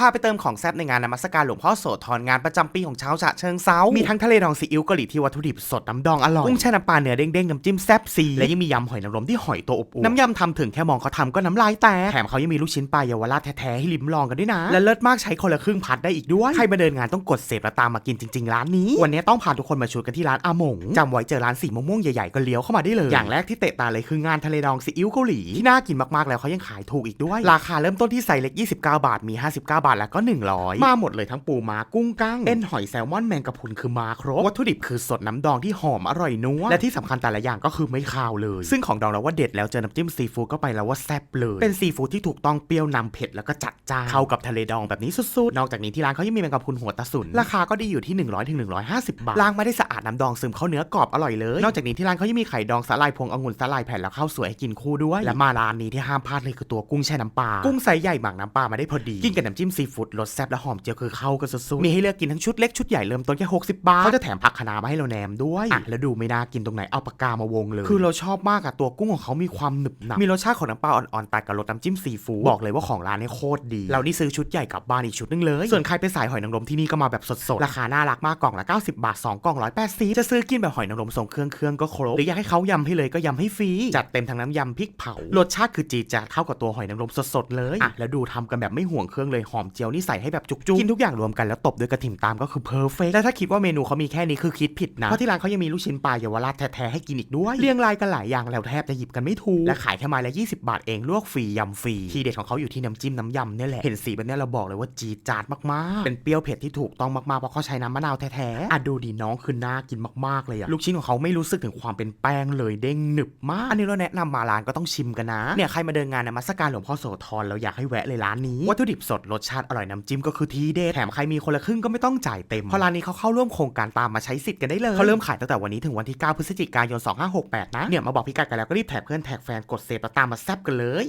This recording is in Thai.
พาไปเติมของแซ่บในงานนมัสการหลวงพ่อโสธรงานประจำปีของชาวฉะเชิงเซามีทั้งทะเลดองซีอิ๊วกะหรี่ที่วัตถุดิบสดน้ำดองอร่อยกุ้งแช่น้ำปลาเนื้อเด้งๆน้ำจิ้มแซ่บซีและยังมียำหอยนางรมที่หอยตัวอบอุ่นน้ำยำทำถึงแค่มองเขาทำก็น้ำลายแตกแถมเขายังมีลูกชิ้นปลาเยาวราชแท้ๆให้ลิ้มลองกันด้วยนะและเลิศมากใช้คนละครึ่งพัดได้อีกด้วยใครมาเดินงานต้องกดเสพแล้วตามมากินจริง ๆ ร้านนี้ วันนี้ต้องพาทุกคนมาชวนกันที่ร้านอาหมงจำไว้เจอร้านสีม่วงๆใหญ่ๆก็เลี้ยวเข้ามาได้เลย อย่างแรกที่เตะตาเลยคืองานทะเลดองซีอิ๊วเกาหลีที่น่ากินมากๆแล้วเขายังขายถูกอีกด้วย ราคาเริ่มต้นที่ไซส์เล็ก 29 บาทมี 59 บาทแล้วก็ 100 มาหมดเลยทั้งปูม้ากุ้งกั้งเอ็นหอยแซลมอนแมงกะพรุนคือมาครบวัตถุดิบคือสดน้ำดองที่หอมอร่อยนัวและที่สำคัญแต่ละอย่างก็คือไม่คาวเลย ซึ่งของดองเราว่าเด็ดแล้วเจอน้ำจิ้มซีฟู้ดก็ไปแล้วว่าแซ่บเลยเป็นซีฟู้ดที่ถูกต้องเปรี้ยวนำเผ็ดแล้วก็จัดจ้านเข้ากับทะเลดองแบบนี้สุดๆนอกจากนี้ที่ร้านเขายังมีแมงกะพรุนหัวตะสุนราคาก็ดีอยู่ที่ 100ถึง150 บาทล้างมาได้สะอาดน้ำดองซึมเข้าเนื้อกรอบอร่อยเลย นอกจากนี้ที่ร้านเขายังมีไข่ดองสาลายพวงองุ่นสาลายแผ่นแล้วข้าวสวยให้กินคู่ด้วย และมาร้านนี้ที่ห้ามพลาดเลยคือตัวกุ้งแช่น้ำปลากุ้งไซส์ใหญ่หมักน้ำปลามาได้พอดีกินกับน้ำจิ้มซีฟู้ดรสแซ่บและหอมเจียวคือเข้ากันสุดๆมีให้เลือกกินทั้งชุดเล็กชุดใหญ่เริ่มต้นแค่60 บาทเขาจะแถมผักคะน้ามาให้เราแหนมด้วยอะแล้วดูไม่น่ากินตรงไหนเอาปากกามาวงเลย คือเราชอบมากอะตัวกุ้งของเขามีความหนึบหนับมีรสชาติของน้ำปลาอ่อนๆตัดกับรสน้ำจิ้มซีฟู้ดบอกเลยว่าของร้านนี้โคตรดีเรานี่ซื้อชุดใหญ่กลับบ้านอีกชุดนึงเลยส่วนใครเป็นสายหอยนางรมที่นี่ก็มาแบบสดๆราคาน่ารักมากกล่องละ 90 บาท 2 กล่อง180จะซื้อกินแบบหอยนางรมส่งเครื่องเครื่องก็ครบหรืออยากให้เขายำให้เลยก็ยำให้ฟรีจัดเต็มทั้งน้ำยำพริกเผารสชาติคือจีดจาดเข้ากับตัวหอยนางรมสดๆเลยอะแล้วดูทำกันแบบไม่ห่วงเครื่องเลยหอมเจียวนี่ใส่ให้แบบจุกๆ กินทุกอย่างรวมกันแล้วตบด้วยกระถิ่นตามก็คือเพอร์เฟกและถ้าคิดว่าเมนูเขามีแค่นี้คือคิดผิดนะ เพราะที่ร้านเขายังมีลูกชิ้นปลาเยาวราชแท้ๆให้กินอีกด้วย เรียงรายกันหลายอย่างแล้วแทบจะหยิบกันไม่ถูก และขายแค่ไม้ละ 20 บาทเองลวกฟรียำฟรี ทีเด็ดของเขาอยู่ที่น้ำจิ้มน้ำยำเนี่ยแหละ เห็นสีแบบเนี้ยเราบอกเลยว่าจีดจาดมากๆ เป็นเปรี้ยวเผ็ดที่ถูกต้องมากๆเพราะเขาใช้น้ำมะนาวแท้ๆอะดูดีน้องคือน่ากินมากๆเลยอะลูกชิ้นของเขาไม่รู้สึกถึงความเป็นแป้งเลยเด้งหนึบมาก อันนี้เราแนะนำมาร้านก็ต้องชิมกันนะ เนี่ยใครมาเดินงานนมัสการหลวงพ่อโสธรเราอยากให้แวะเลยร้านนี้วัตถุดิบสดรสชาติอร่อยน้ำจิ้มก็คือทีเด็ดแถมใครมีคนละครึ่งก็ไม่ต้องจ่ายเต็มเพราะร้านนี้เขาเข้าร่วมโครงการตามมาใช้สิทธิ์กันได้เลยเขาเริ่มขายตั้งแต่วันนี้ถึงวันที่ 9 พฤศจิกายน 2568 นะเนี่ยมาบอกพี่กัดกันแล้วก็รีบแท็กเพื่อนแท็กแฟนกดเซฟแล้วตามมาแซบกันเลย